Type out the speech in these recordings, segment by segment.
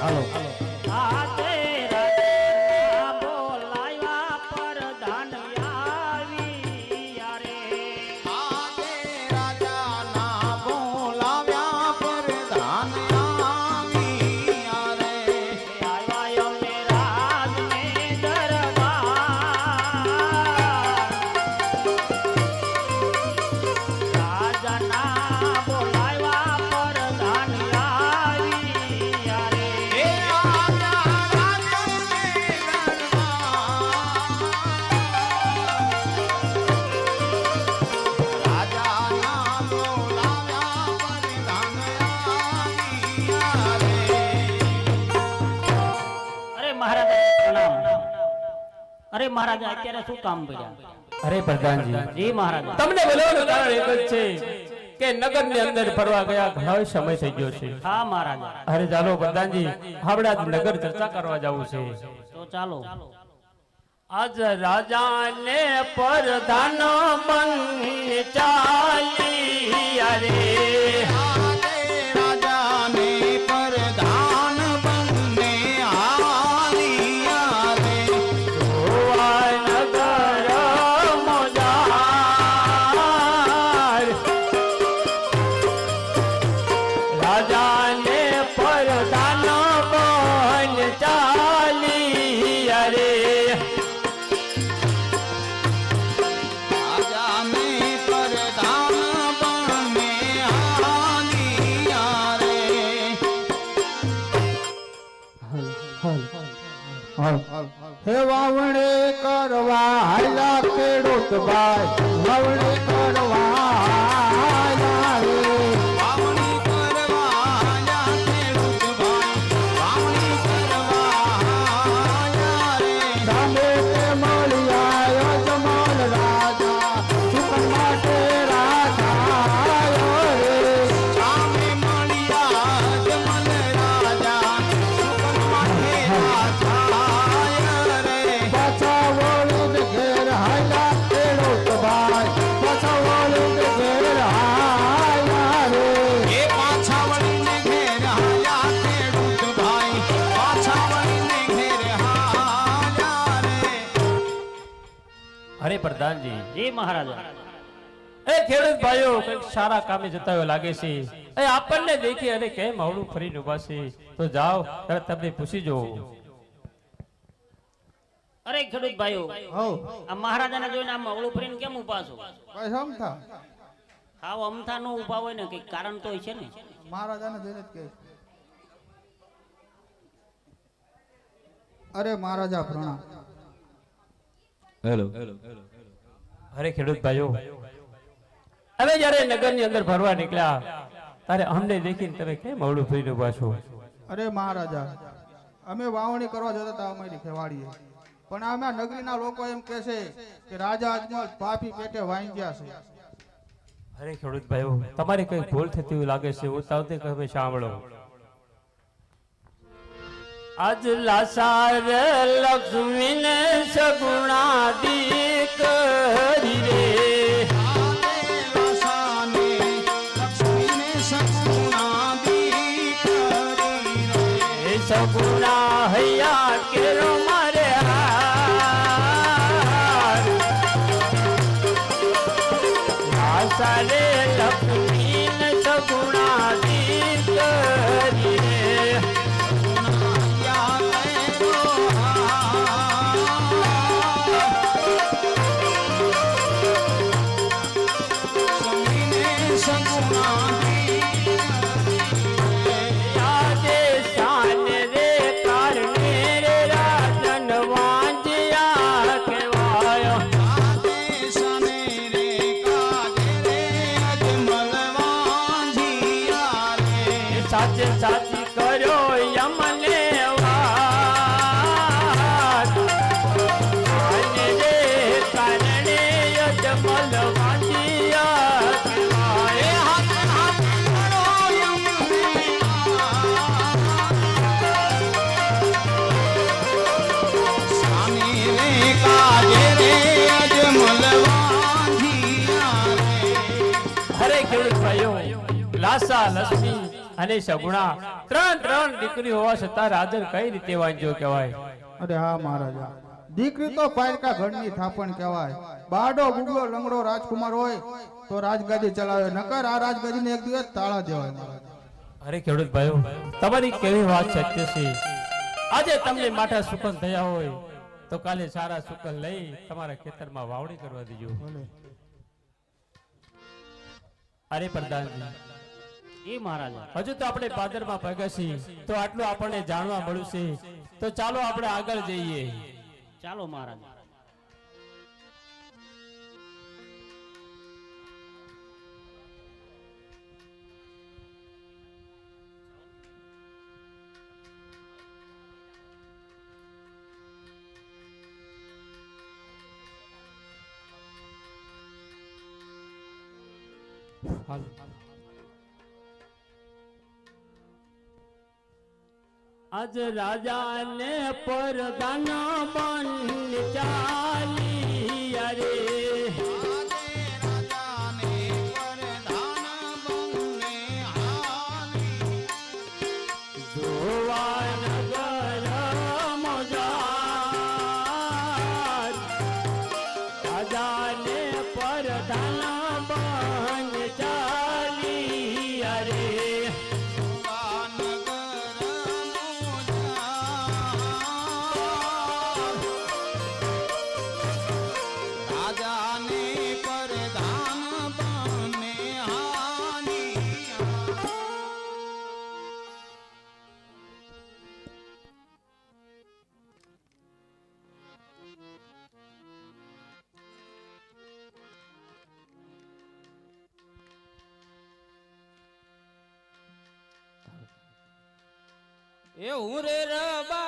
હાલો. હાલો અરે મહારાજ અત્યારે શું કામ પડ્યા અરે પ્રધાનજી જી મહારાજ. તમને બોલાવવાનું કારણ એક જ છે કે નગરની અંદર ફરવા ગયા ઘણો સમય થઈ ગયો છે. હા મહારાજ. અરે ચાલો પ્રધાનજી આપણે આજ નગર ચર્ચા કરવા જવું છે. તો ચાલો. આજ રાજા ને પ્રધાન બન ચાલી અરે ખેડૂત ભાઈ નવણી પ્રધાનજી જી. મહારાજા. એ ખેડૂત ભાઈઓ કંઈક સારા કામે જતા હોય લાગે છે. એ આપણને દેખી અને કેમ આવડું ફરી ઊભા છે? તો જાઓ ત્યારે તમને પૂછી જો અરે ખેડૂત ભાઈઓ હવ. આ મહારાજાને જોઈને આમ અવળું ફરીને કેમ ઊભા છો? ભાઈ સમથા હાવ અમથા નો ઊભા હોય ને કઈ કારણ તો છે ને? મહારાજાને જોઈને જ કે અરે મહારાજા પ્રણામ. અરે ખેડૂત ભાઈઓ. હવે જ્યારે નગરની અંદર ફરવા નીકળ્યા ત્યારે અમને દેખીને તમે કેમ અવળું થઈને ઊભા છો? અરે મહારાજા અમે વાવણી કરવા જતા હતા અમારી ખેવાડીએ. પણ અમે નગરીના લોકો એમ કહે છે કે રાજા અજમલ પાપી પેટે વાઈ ગયા છે. અરે ખેડૂત ભાઈઓ તમારે કઈ ભૂલ થતી લાગે છે હું તાવતે કહે સાંભળો. આજ લાસાર લક્ષ્મીને સગુણા દીકરી રે. સગુણા હરે ખેડૂત ભાઈઓ લાસા લક્ષ્મી. અને સગુણા ત્રણ ત્રણ દીકરી હોવા છતાં રાજન કઈ રીતે વાંચ્યો કહેવાય? અરે હા મહારાજા. દીકરી તો પાયકા ઘરની થાપણ કહેવાય. બાડો ગુગલો લંગડો રાજકુમાર હોય તો રાજગાદી ચલાવે. નકર આ રાજગાદીને એક દિવસ તાળા દેવાય મહારાજા. અરે ખેડૂત ભાઈઓ તમારી કેવી વાત સત્ય છે આજે તમને માઠા સુકન થયા હોય તો કાલે સારા સુકન લઈ તમારા ખેતરમાં વાવણી કરવા દેજો. અરે પ્રધાનજી જી મહારાજ. હજુ તો આપણે પાદરમાં ભગતસિંહ તો આટલું આપણને જાણવા મળ્યું છે. તો ચાલો આપણે આગળ જઈએ. ચાલો મહારાજા. આજ રાજાને પરદાન બન ચાલી. એ હું રે રબારી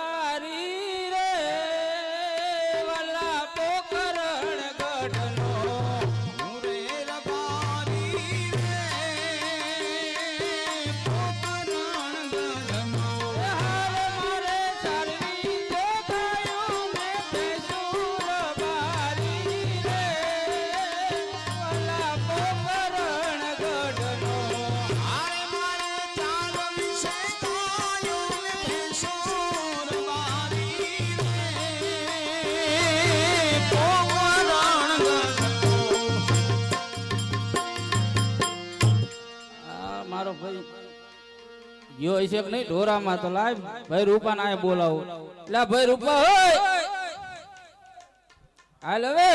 હશે કે નહીં ઢોરામાં તો લાય ભાઈ રૂપા ના બોલાવું. એટલે ભાઈ રૂપા હોય હાલ હવે.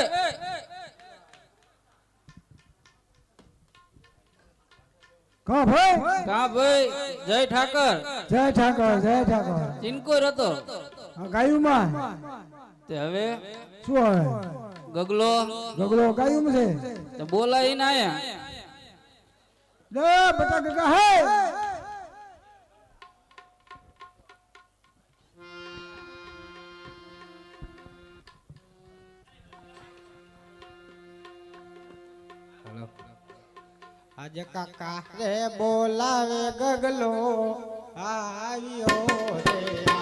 કા ભાઈ? કા ભાઈ? જય ઠાકર. જય ઠાકર જય ઠાકર. ચિનકો રતો. ગાયુમાં? તે હવે? શું હવે? ગગલો. ગગલો ગાયું છે? તે બોલાય ને આયા. લે બટા ગગા હે! આજે કાકા રે બોલાવે ગગલો આવ્યો રે.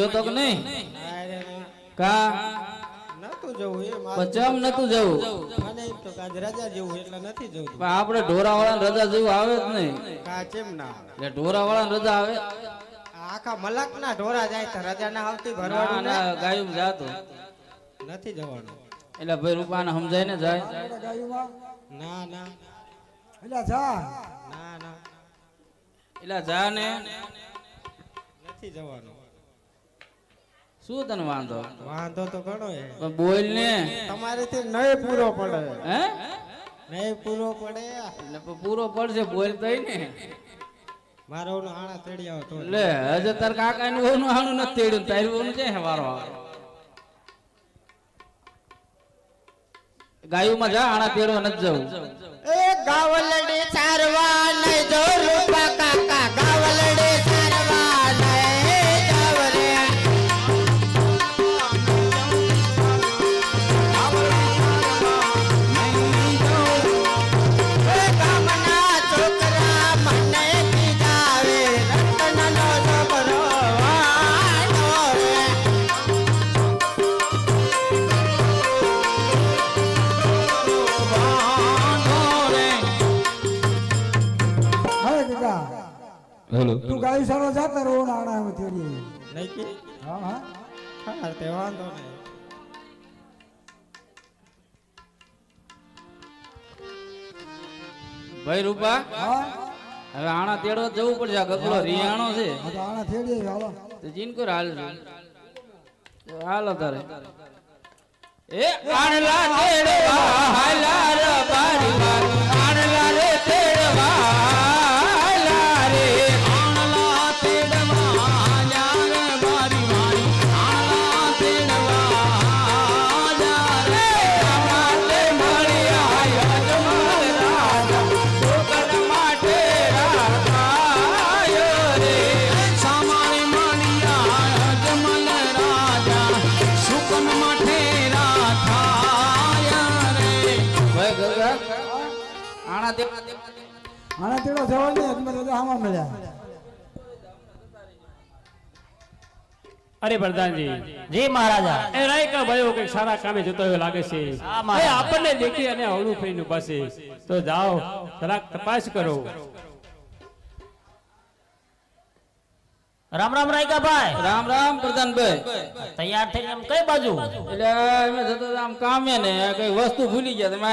ગયો તો કે નહીં? કા? નતું જવું એ પચમ નતું જવું? મને તો કે રજા જેવું એટલે નથી જવું. પણ આપણે ઢોરા વાળા રજા જેવું આવે જ નહીં. કા ચેમ ના એટલે ઢોરા વાળા રજા આવે? આખા મલક ના ઢોરા જાય તો રજા ના આવતી ભરવાનું ના ના. ગાયું જાતો. નથી જવાનું. એટલે ભાઈ રૂપાને સમજાય ને જાય ના ના. એટલે જા. ના ના. એટલે જા ને નથી જવાનું. શું તને વાંધો? વાંધો તો ઘણો પણ બોલ ને. તમારે તે નય પૂરો પડે. હે? નય પૂરો પડે. એટલે પૂરો પડશે બોલ તો ને. મારો ઓનો આણા તેડી તો. લે હજે તાર કાકા નું વહુનું આણું નથી તેડ્યું તારું ઓનું છે વારો ગાયું ગાયુમાં જા આણા તેડવા નથી જવું. એ ગાવલડી ચારવા નઈ જો તું ગાડી સારો જાતા રહો નાણા આણા એમ તેડી નહીં કે? હા હા. હા તે વાંધો નહીં. ભાઈ રૂપા હા? હવે આણા તેડો જવું પડશે. ગગડો રિયાણો છે. આણા તેડી હાલો. તો જીનકોર હાલ હાલો તારે એ આણલા તેડો હાલા ર બારી. આણા તેડો જવા ને તો આમાં મળ્યા. અરે પ્રધાનજી જી મહારાજા. એ રાયકા ભાઈઓ કંઈક સારા કામે જતો એવું લાગે છે. એ આપણને દેખી અને અવળું થઈને પાસે તો જાઓ જરાક તપાસ કરો. રામ રામ રાયકા ભાઈ. રામ રામ પ્રધાનભાઈ. તૈયાર થઈને એમ કઈ બાજુ? એટલે અમે જતો આમ કામે ને કઈ વસ્તુ ભૂલી ગયા તમે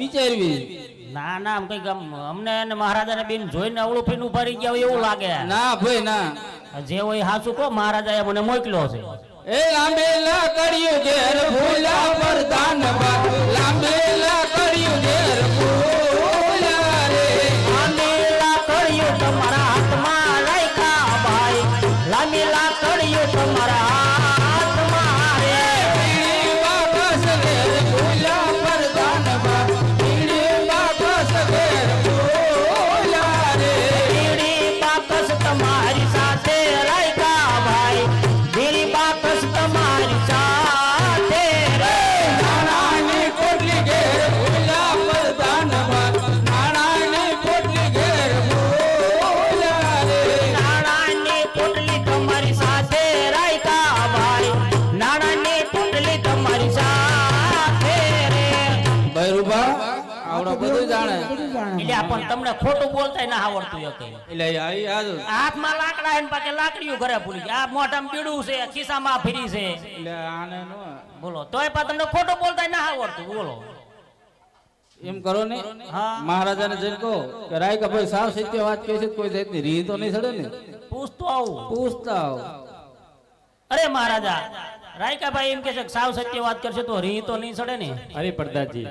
વિચારવી. ના ના આમ કંઈક અમને અને મહારાજાને બેન જોઈને અવળું ફીને ઊભા રહી ગયા હોય એવું લાગે. ના ભાઈ ના. જે હોય હાસુ કહો મહારાજાએ મને મોકલ્યો છે. એ લાંબેલા કર્યું ઘેર ફૂલા પ્રધાન લાંબેલા કર્યું ઘેર એટલે પણ તમને ખોટું બોલતા ના આવડતું એ. કઈ એટલે આ હાથમાં લાકડા એને પાકે લાકડીઓ ઘરે ભૂલી ગયા. આ મોઢામાં પીડું છે ખિસ્સામાં ફરી છે. એટલે આને નો બોલો તોય પણ તમને ખોટું બોલતા ના આવડતું બોલો. એમ કરો ને? મહારાજા મહારાજાને જઈને કહો કે રાય કે ભાઈ સાવ સત્ય વાત કહે છે તો કોઈ જાતની રીહ તો નહીં સડે ને? પૂછતો આવું. પૂછતા આવું. અરે મહારાજા રાયકાભાઈ એમ કે છે સાવ સત્ય વાત કરશે તો રી તો નહીં સડે ને. અરે પડદાજી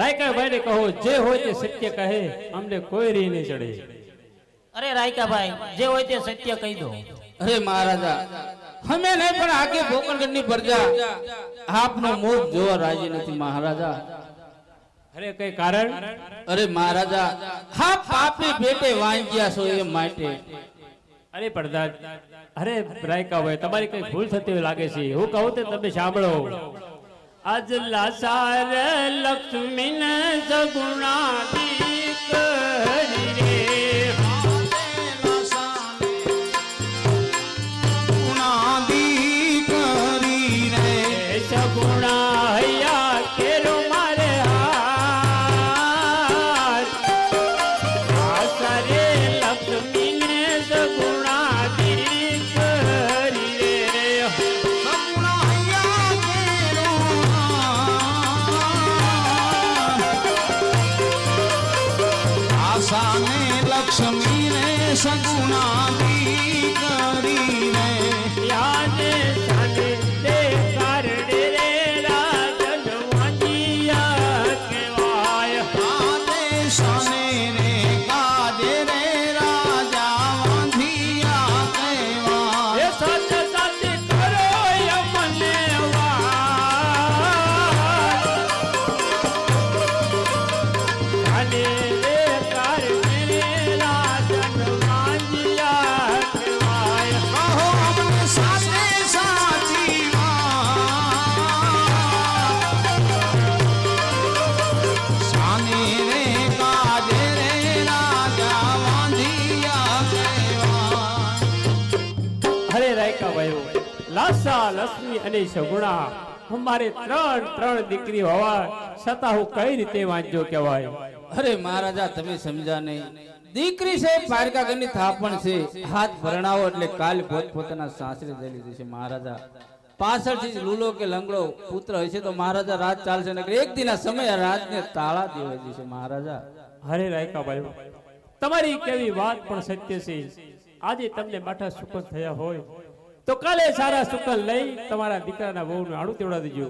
રાયકાભાઈ ને કહો જે હોય તે સત્ય કહે અમને કોઈ રી નહીં ચડે અરે રાયકાભાઈ જે હોય તે સત્ય કહી દો. અરે મહારાજા અમે નહીં પણ આગે ભોકરગઢની પ્રજા આપનો મોત જોવા રાજી નથી મહારાજા. અરે કઈ કારણ? અરે મહારાજા હા પાપી પેટે વાંચ્યા છો એ માટે. અરે પ્રધાન અરે રાયકાભાઈ તમારી કઈ ભૂલ થતી લાગે છે. હું કહું તે તમે સાંભળો. આજ લાસાર લક્ષ્મી ને સગુણા દીક રાયકા લાસા લક્ષ્મી અને સગુણા અમારે ત્રણ ત્રણ દીકરી હોવા છતાં હું કઈ રીતે વાંચ્યો કહેવાય? અરે મહારાજા તમે સમજા નહીં. દીકરી છે પારકાગરની થાપણ છે. હાથ ભરણાવો એટલે કાલ પોત પોતાના સાસરે જઈ લીધી છે મહારાજા. પાછળથી લૂલો કે લંગડો પુત્ર હશે તો મહારાજા રાત ચાલશે ને એક દિના સમય રાતને તાળા દેવાઈ જશે મહારાજા. હરે રાયકા ભાઈઓ તમારી કેવી વાત પણ સત્ય છે. આજે તમને માઠા સુકન થયા હોય. તો કાલે સારા સુકલ લઈ તમારા દીકરાના વહુનું આડું તેવડા દેજો.